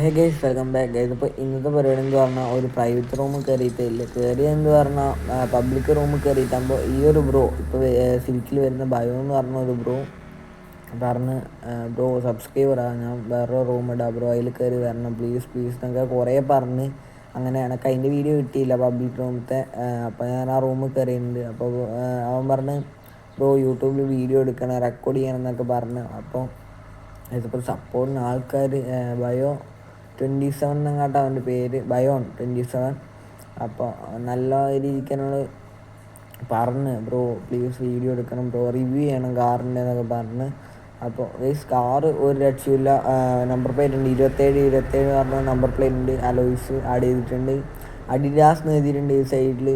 Hey guys welcome back guys ഇപ്പോൾ ഇന്നത്തെ പരിപാടി എന്ന് പറഞ്ഞാൽ ഒരു പ്രൈവറ്റ് റൂം കയറിയിട്ടില്ല എന്ന് പറഞ്ഞാൽ പബ്ലിക് റൂം കയറിയിട്ടാകുമ്പോൾ ഈ ഒരു ബ്രോ ഇപ്പോൾ സിൽക്കിൽ വരുന്ന ബയോ എന്ന് പറഞ്ഞ ഒരു ബ്രോ പറഞ്ഞ് ബ്രോ സബ്സ്ക്രൈബറാണ് ഞാൻ വേറെ റൂം ഇടാം. ബ്രോ അതിൽ കയറി വരണം. പ്ലീസ് പ്ലീസ് എന്നൊക്കെ കുറേ പറഞ്ഞ് അങ്ങനെ എനിക്ക് അതിന്റെ വീഡിയോ കിട്ടിയില്ല പബ്ലിക് റൂമത്തെ അപ്പോൾ ഞാൻ ആ റൂമിൽ കയറിയിട്ടുണ്ട് അപ്പോൾ അവൻ പറഞ്ഞ് ബ്രോ യൂട്യൂബിൽ വീഡിയോ എടുക്കണം റെക്കോർഡ് ചെയ്യണം എന്നൊക്കെ പറഞ്ഞു. അപ്പോൾ ഇതിപ്പോൾ സപ്പോർട്ടിന് ആൾക്കാർ ബയോ ട്വന്റി സെവൻ എന്നങ്ങാട്ട് അവന്റെ പേര് ബയോൺ ട്വന്റി സെവൻ അപ്പോൾ നല്ല രീതിക്ക് എന്നോട് പറഞ്ഞ് ബ്രോ പ്ലീസ് വീഡിയോ എടുക്കണം ബ്രോ റിവ്യൂ ചെയ്യണം കാറിന്റെ എന്നൊക്കെ പറഞ്ഞ്. അപ്പോൾ ഗൈസ് കാറ് ഒരു രക്ഷയില്ല നമ്പർ പ്ലേറ്റ് ഉണ്ട്. ഇരുപത്തേഴ് ഇരുപത്തേഴ് പറഞ്ഞ നമ്പർ പ്ലേറ്റ് ഉണ്ട്. അലോയ്സ് ആഡ് ചെയ്തിട്ടുണ്ട്. അഡിഡാസ് എഴുതിയിട്ടുണ്ട് ഈ സൈഡിൽ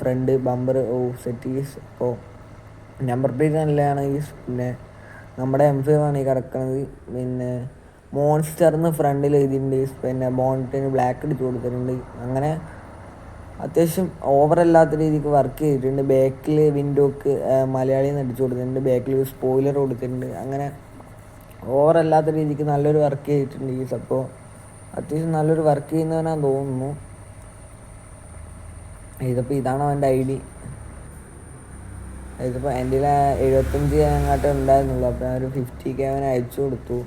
ഫ്രണ്ട് ബമ്പർ ഓ സെറ്റ് ഗീസ് അപ്പോൾ നമ്പർ പ്ലേറ്റ് നല്ലതാണ് ഗീസ് പിന്നെ നമ്മുടെ എം ഫൈവ് ആണ് ഈ കിടക്കുന്നത് പിന്നെ മോൺസ്റ്ററിന് ഫ്രണ്ടിൽ എഴുതിയിട്ടുണ്ട്. പിന്നെ ബോണ്ടിന് ബ്ലാക്ക് അടിച്ച് കൊടുത്തിട്ടുണ്ട്. അങ്ങനെ അത്യാവശ്യം ഓവറല്ലാത്ത രീതിക്ക് വർക്ക് ചെയ്തിട്ടുണ്ട്. ബാക്കിൽ വിൻഡോക്ക് മലയാളിയിൽ നിന്ന് അടിച്ചു കൊടുത്തിട്ടുണ്ട്. ബാക്കിൽ സ്പോയിലർ കൊടുത്തിട്ടുണ്ട്. അങ്ങനെ ഓവറല്ലാത്ത രീതിക്ക് നല്ലൊരു വർക്ക് ചെയ്തിട്ടുണ്ട് ഈ അപ്പോൾ അത്യാവശ്യം നല്ലൊരു വർക്ക് ചെയ്യുന്നവനാ തോന്നുന്നു. ഇതിപ്പോൾ ഇതാണ് അവന്റെ ഐ ഡി. ഇതിപ്പോൾ എന്റെ എഴുപത്തഞ്ച് അങ്ങാട്ടേ ഉണ്ടായിരുന്നുള്ളൂ. അപ്പോൾ ഞാൻ ഒരു ഫിഫ്റ്റി കെ അവൻ അയച്ചു കൊടുത്തു.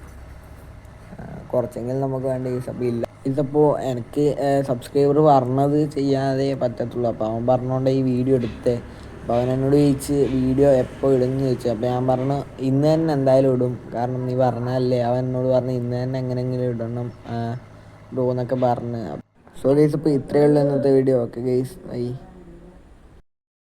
കുറച്ചെങ്കിലും നമുക്ക് വേണ്ട യൂസ് അപ്പോൾ ഇല്ല. ഇതിപ്പോൾ എനിക്ക് സബ്സ്ക്രൈബർ പറഞ്ഞത് ചെയ്യാതെ പറ്റത്തുള്ളൂ. അപ്പോൾ അവൻ പറഞ്ഞുകൊണ്ട് ഈ വീഡിയോ എടുത്തേ. അപ്പോൾ അവൻ എന്നോട് ചോദിച്ച് വീഡിയോ എപ്പോൾ ഇടുന്നു? ചോദിച്ചു. അപ്പോൾ ഞാൻ പറഞ്ഞു ഇന്ന് തന്നെ എന്തായാലും ഇടും. കാരണം നീ പറഞ്ഞല്ലേ അവൻ എന്നോട് പറഞ്ഞു ഇന്ന് തന്നെ എങ്ങനെയെങ്കിലും ഇടണം ഇടുമെന്നൊക്കെ പറഞ്ഞ്. സോ ഗൈസ് ഇപ്പോൾ ഇത്രയേ ഉള്ളൂ ഇന്നത്തെ വീഡിയോ. Okay guys bye